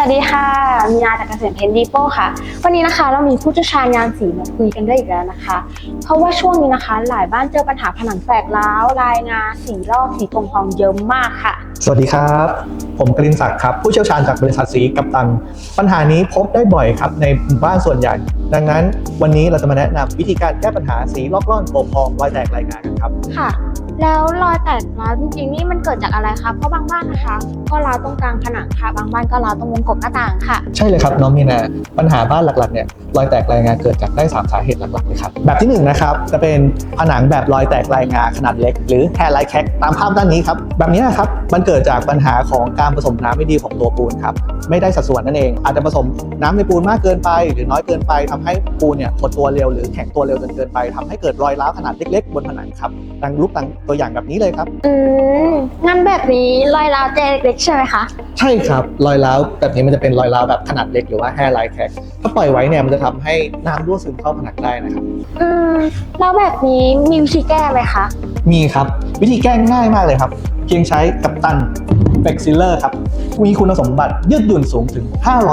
วัสดีค่ะ มีนาจากเกษตรเพนดีโป้ค่ะ วันนี้นะคะเรามีผู้เชี่ยวชาญงานสีมาคุยกันด้วยอีกแล้วนะคะ เพราะว่าช่วงนี้นะคะ หลายบ้านเจอปัญหาผนังแตกร้าวลายงาสีลอกสีตรงพองเยอะมากค่ะ สวัสดีครับ ผมกรินศักดิ์ครับ ผู้เชี่ยวชาญจากบริษัทสีกัปตัน ปัญหานี้พบได้บ่อยครับในหมู่บ้านส่วนใหญ่ ดังนั้น วันนี้เราจะมาแนะนำวิธีการแก้ปัญหาสีลอกล่อนโปะพองรอยแตกรายงานกันครับ ค่ะ แล้วรอยแตกร้าวจริงๆนี่มันเกิดจากอะไรคะ เพราะบางบ้านนะคะ ก็ร้าวตรงกลางผนังค่ะ บางบ้านก็ร้าวตรงวงกบหน้าต่างค่ะ ใช่เลยครับน้องมีนาปัญหาบ้านหลักๆเนี่ยรอยแตกรายงานเกิดจากได้สามสาเหตุหลักๆเลยครับแบบที่หนึ่งนะครับจะเป็นผนังแบบรอยแตกรายงานขนาดเล็ก หรือแฮร์ไลท์แคกตามภาพด้านนี้ครับแบบนี้นะครับมันเกิดจากปัญหาของการผสมน้ำไม่ดีของตัวปูนครับไม่ได้สัดส่วนนั่นเอง อาจจะผสมน้ำในปูนมากเกินไป หรือน้อยเกินไปทำให้ปูนเนี่ยหดตัวเร็วหรือแข็งตัวเร็วจนเกินไปทำให้เกิดรอยร้าวขนาดเล็ก ๆ บนผนังครับดังรูปดังตัวอย่างแบบนี้เลยครับอืมงั้นแบบนี้รอยร้าวเจเล็กๆใช่ไหมคะ ใช่ครับรอยร้าวแบบนี้มันจะเป็นรอยร้าวแบบขนาดเล็กหรือว่าแฮร์ไลท์แคกถ้าปล่อยไว้เนี่ยมันจะทำให้น้ำรั่วซึมเข้าผนังได้นะครับ อืมแล้วแบบนี้มีวิธีแก้ไหมคะ มีครับ วิธีแก้ง่ายมากเลยครับ เพียงใช้กัปตันเฟกซิลเลอร์ครับ มีคุณสมบัติยืดหยุ่นสูงถึง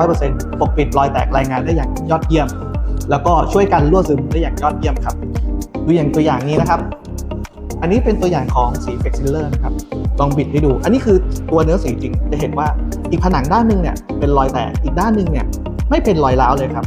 500%ปกปิดรอยแตกรายงานได้อย่างยอดเยี่ยม แล้วก็ช่วยกันรั่วซึมได้อย่างยอดเยี่ยมครับดูอย่างตัวอย่างนี้นะครับ อันนี้เป็นตัวอย่างของสีเฟกซิลเลอร์นะครับ ลองบิดให้ดู อันนี้คือตัวเนื้อสีจริง จะเห็นว่าอีกผนังด้านหนึ่งเนี่ยเป็นรอยแตก อีกด้านหนึ่งเนี่ยไม่เป็นรอยร้าวเลยครับ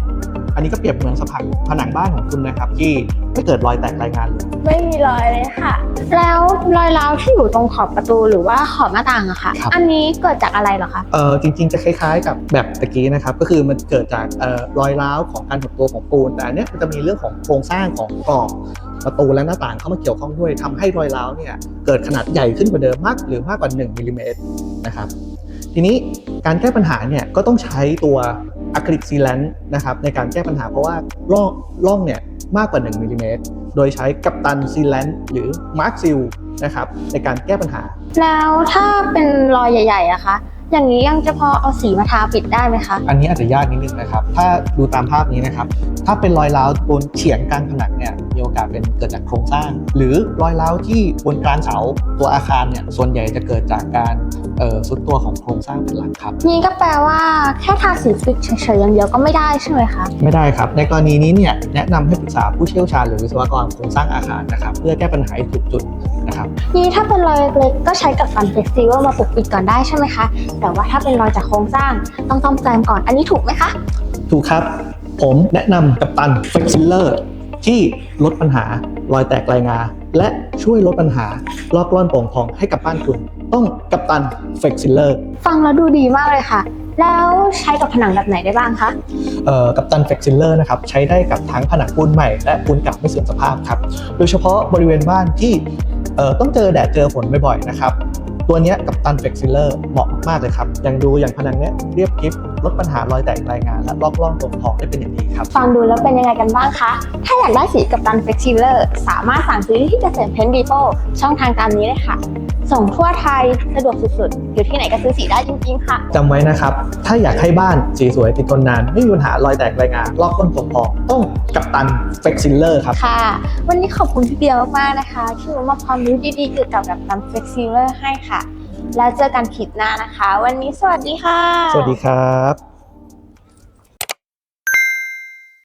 อันนี้ก็เปรียบเหมือนสะพังผนังบ้านของคุณนะครับ ที่ไม่เกิดรอยแตกรายงานเลยไม่มีรอยเลยค่ะ แล้วรอยร้าวที่อยู่ตรงขอบประตูหรือว่าขอบหน้าต่างอะค่ะครับอันนี้เกิดจากอะไรเหรอคะ เออจริงๆ จะคล้ายๆ กับแบบตะกี้นะครับ ก็คือมันเกิดจากเอ่อรอยร้าวของการหดตัวของปูน แต่อันเนี้ยมันจะมีเรื่องของโครงสร้างของกรอบประตูและหน้าต่างเข้ามาเกี่ยวข้องด้วยทำให้รอยร้าวเนี่ยเกิดขนาดใหญ่ขึ้นกว่าเดิมมากหรือมากกว่า1มิลลิเมตรนะครับ ทีนี้การแก้ปัญหาเนี่ยก็ต้องใช้ตัว อะคริลิกซีแลนต์นะครับในการแก้ปัญหาเพราะว่าร่องร่องเนี่ยมากกว่า 1มิลลิเมตรโดยใช้กัปตันซีแลนต์หรือมาร์คซิลนะครับในการแก้ปัญหา แล้วถ้าเป็นรอยใหญ่ๆอะคะ อย่างนี้ยังจะพอเอาสีมาทาปิดได้ไหมคะ อันนี้อาจจะยากนิดนึงนะครับ ถ้าดูตามภาพนี้นะครับ ถ้าเป็นรอยร้าวบนเฉียงกลางผนังเนี่ย มีโอกาสเป็นเกิดจากโครงสร้าง หรือรอยร้าวที่บนกลางเสาตัวอาคารเนี่ย ส่วนใหญ่จะเกิดจากการเอ่อสุดตัวของโครงสร้างเป็นหลักครับ นี่ก็แปลว่าแค่ทาสีฟิกเฉยๆอย่างเดียวก็ไม่ได้ใช่ไหมคะ ไม่ได้ครับ ในกรณีนี้เนี่ยแนะนำให้ปรึกษาผู้เชี่ยวชาญหรือวิศวกรโครงสร้างอาคารนะครับ เพื่อแก้ปัญหาให้ถูกจุดนะครับ นี่ถ้าเป็นรอยเล็กๆก็ใช้กับฟันเฟกซิเวอร์มาปกปิดก่อนได้ใช่ไหมคะแต่ว่าถ้าเป็นรอยจากโครงสร้างต้องต้อมแซมก่อนอันนี้ถูกไหมคะ ถูกครับ ผมแนะนำกัปตันเฟกซิลเลอร์ที่ลดปัญหารอยแตกรายงา และช่วยลดปัญหาลอกล่อนโป่งพองให้กับบ้านคุณ ต้องกัปตันเฟกซิลเลอร์ฟังแล้วดูดีมากเลยค่ะ แล้วใช้กับผนังแบบไหนได้บ้างคะเอ่อกัปตันเฟกซิลเลอร์นะครับใช้ได้กับทั้งผนังปูนใหม่และปูนเก่าไม่เสื่อมสภาพครับ โดยเฉพาะบริเวณบ้านที่เอ่อต้องเจอแดดเจอฝนบ่อยๆนะครับ ตัวนี้กับตันเฟกซิลเลอร์เหมาะมากเลยครับ อย่างดูอย่างผนังเนี้ยเรียบกริบลดปัญหารอยแตกรายงาน และลอกล่องตรงพองได้เป็นอย่างดีครับ ฟังดูแล้วเป็นยังไงกันบ้างคะ ถ้าอยากได้สีกับตันเฟกซิลเลอร์สามารถสั่งซื้อที่เกษตรเพนดีโปช่องทางตามนี้เลยค่ะ ส่งทั่วไทยสะดวกสุดๆ อยู่ที่ไหนก็ซื้อสีได้จริงๆค่ะ จำไว้นะครับ ถ้าอยากให้บ้านสีสวยติดทนนาน ไม่มีปัญหารอยแตกรายงานลอกก้นตรงพองต้องกัปตันเฟกซิลเลอร์ครับ ค่ะ วันนี้ขอบคุณพี่เบียร์มากๆนะคะ ที่มาความรู้ดีๆเกี่ยวกับกับตันเฟกซิลเลอร์ให้ค่ะ แล้วเจอกันคลิปหน้านะคะ วันนี้สวัสดีค่ะ สวัสดีครับ